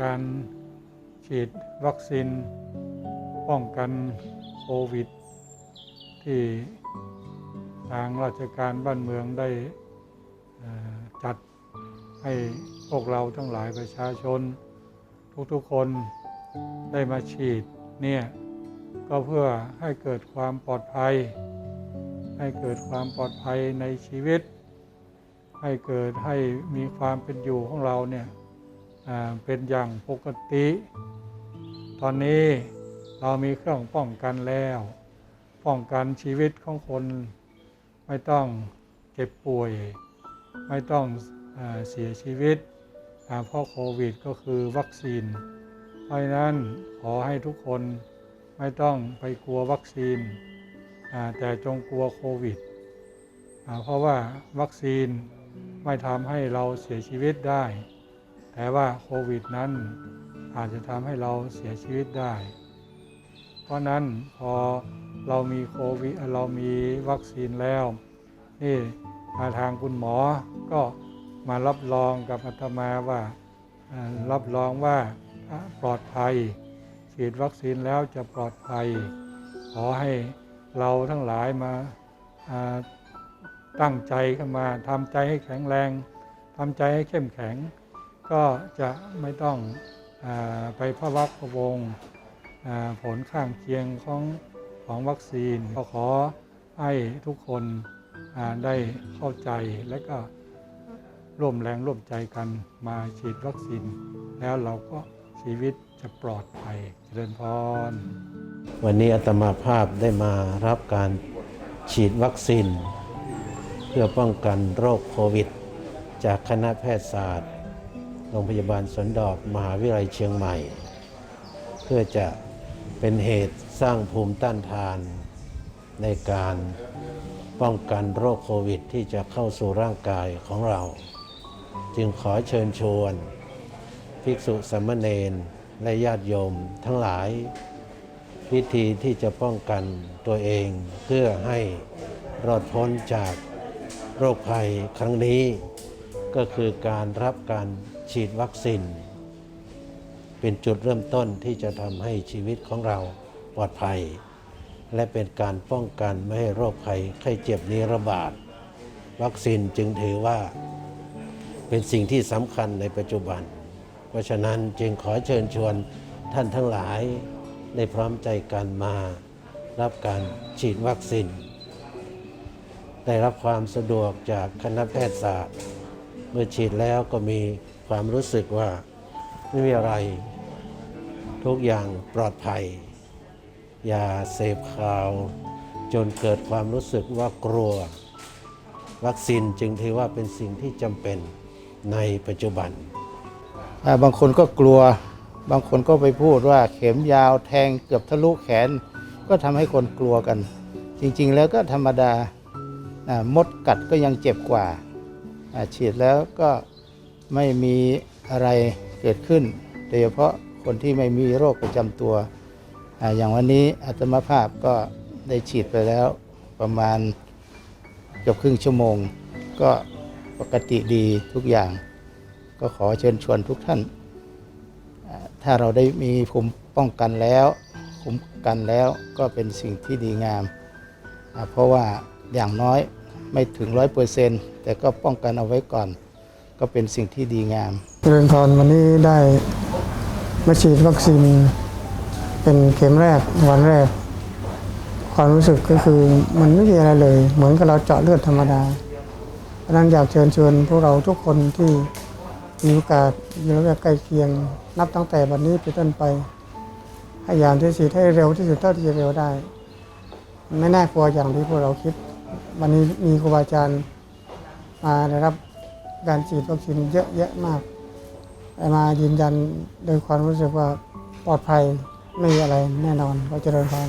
การฉีดวัคซีน ป้องกันโควิด ที่ทางราชการบ้านเมืองได้จัดให้พวกเราทั้งหลายประชาชน ทุกๆคนได้มาฉีดเนี่ยก็เพื่อให้เกิดความปลอดภัย ให้เกิดความปลอดภัยในชีวิต ให้เกิดให้มีความเป็นอยู่ของเราเนี่ย เป็นอย่างปกติ ตอนนี้เรามีเครื่องป้องกันแล้ว ป้องกันชีวิตของคนไม่ต้องเจ็บป่วย ไม่ต้องอเสียชีวิตเพราะโควิดก็คือวัคซีน เพราะนั้นขอให้ทุกคนไม่ต้องไปกลัววัคซีน แต่จงกลัวโควิด เพราะว่าวัคซีนไม่ทำให้เราเสียชีวิตได้ แต่ว่าโควิดนั้นอาจจะทำให้เราเสียชีวิตได้ เพราะนั้นพอเรามีโควิดเรามีวัคซีนแล้วนี่มาทางคุณหมอก็มารับรองกับอาตมาว่ารับรองว่าปลอดภัย ฉีดวัคซีนแล้วจะปลอดภัย ขอให้เราทั้งหลายมาอ่าตั้งใจขึ้นมาทำใจให้แข็งแรงทำใจให้เข้มแข็ง ก็จะไม่ต้องอไปพะวักพะวงผลข้างเคียงของของวัคซีนก็ขอให้ทุกคนได้เข้าใจและก็ร่วมแรงร่วมใจกันมาฉีดวัคซีน แล้วเราก็ชีวิตจะปลอดภัยเจริญพร วันนี้อาตมาภาพได้มารับการฉีดวัคซีน เพื่อป้องกันโรคโควิด จากคณะแพทยศาสตร์ โรงพยาบาลสวนดอกมหาวิทยาลัยเชียงใหม่ เพื่อจะเป็นเหตุสร้างภูมิต้านทานในการป้องกันโรคโควิดที่จะเข้าสู่ร่างกายของเรา จึงขอเชิญชวน ภิกษุสามเณรและญาติโยมทั้งหลายวิธีที่จะป้องกันตัวเองเพื่อให้รอดพ้นจากโรคภัยครั้งนี้ ก็คือการรับการ ฉีดวัคซีน เป็นจุดเริ่มต้นที่จะทำให้ชีวิตของเราปลอดภัย และเป็นการป้องกันไม่ให้โรคภัยไข้เจ็บนี้ระบาด วัคซีนจึงถือว่า เป็นสิ่งที่สำคัญในปัจจุบัน เพราะฉะนั้นจึงขอเชิญชวนท่านทั้งหลายได้พร้อมใจกันมารับการฉีดวัคซีนได้รับความสะดวกจากคณะแพทยศาสตร์ เมื่อฉีดแล้วก็มี ความรู้สึกว่าไม่มีอะไร ทุกอย่างปลอดภัย อย่าเสพข่าว จนเกิดความรู้สึกว่ากลัว วัคซีนจึงถือว่าเป็นสิ่งที่จำเป็นในปัจจุบัน บางคนก็กลัว บางคนก็ไปพูดว่าเข็มยาวแทงเกือบทะลุแขน ก็ทำให้คนกลัวกัน จริงๆแล้วก็ธรรมดามดกัดก็ยังเจ็บกว่าฉีดแล้วก็ ไม่มีอะไรเกิดขึ้น โดยเฉพาะคนที่ไม่มีโรคประจำตัวออย่างวันนี้อาตมาภาพก็ได้ฉีดไปแล้วประมาณเกือบครึ่งชั่วโมง ก็ปกติดีทุกอย่าง ก็ขอเชิญชวนทุกท่าน ถ้าเราได้มีภูมิป้องกันแล้วคุ้มกันแล้วก็เป็นสิ่งที่ดีงาม เพราะว่าอย่างน้อยไม่ถึงร้อยเปอร์เซ็นต์แต่ก็ป้องกันเอาไว้ก่อน ก็เป็นสิ่งที่ดีงามเจริญพรวันนี้ได้มาฉีดวัคซีนเป็นเข็มแรกวันแรก ความรู้สึกก็คือมันไม่มีอะไรเลย เหมือนกับเราเจาะเลือดธรรมดาเพราะนั้นอยากเชิญชวนพวกเราทุกคนที่มีโอกาสอยู่ระแวกใกล้เคียง นับตั้งแต่วันนี้เป็นต้นไปพยายามที่ฉีดให้เร็วที่สุดเท่าที่จะเร็วได้ ไม่น่ากลัวอย่างที่พวกเราคิด วันนี้มีครูบาอาจารย์มาได้รับ การฉีดวัคซีนเยอะแยะมากมายืนยันโดยความรู้สึกว่าปลอดภัยไม่มีอะไรแน่นอนก็เจริญพร